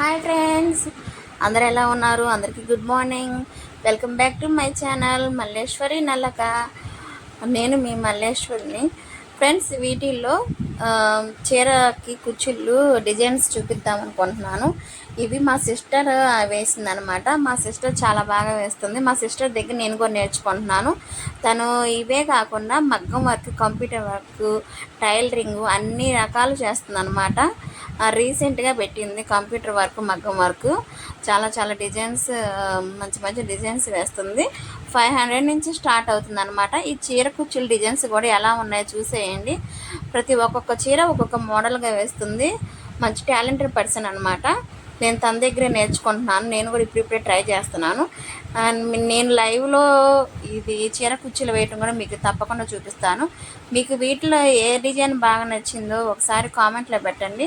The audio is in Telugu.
Hi friends. అందరు ఎలా ఉన్నారు? అందరికీ good morning. Welcome back to my channel Malleswari Nallaka. నేను మీ మల్లేశ్వరిని. ఫ్రెండ్స్ వీటిల్లో చీరకి కుచ్చుళ్ళు డిజైన్స్ చూపిద్దాం అనుకుంటున్నాను. ఇవి మా సిస్టర్ వేసిందనమాట. మా సిస్టర్ చాలా బాగా వేస్తుంది. మా సిస్టర్ దగ్గర నేను కూడా నేర్చుకుంటున్నాను. తను ఇవే కాకుండా మగ్గం వర్క్ కంప్యూటర్ వర్క్ టైలరింగ్ అన్ని రకాలు చేస్తుంది అనమాట రీసెంట్గా పెట్టింది కంప్యూటర్ వర్క్ మగ్గం వర్క్. చాలా చాలా డిజైన్స్ మంచి మంచి డిజైన్స్ వేస్తుంది. ఫైవ్ హండ్రెడ్ నుంచి స్టార్ట్ అవుతుంది అనమాట ఈ చీర కుచ్చుల డిజైన్స్ కూడా ఎలా ఉన్నాయో చూసేయండి. ప్రతి ఒక్కొక్క చీర ఒక్కొక్క మోడల్గా వేస్తుంది. మంచి టాలెంటెడ్ పర్సన్ అనమాట నేను తన దగ్గరే నేర్చుకుంటున్నాను. నేను కూడా ఇప్పుడు ఇప్పుడే ట్రై చేస్తున్నాను. అండ్ నేను లైవ్లో ఇది చీర కుర్చీలు వేయటం కూడా మీకు తప్పకుండా చూపిస్తాను. మీకు వీటిలో ఏ డిజైన్ బాగా నచ్చిందో ఒకసారి కామెంట్లో పెట్టండి.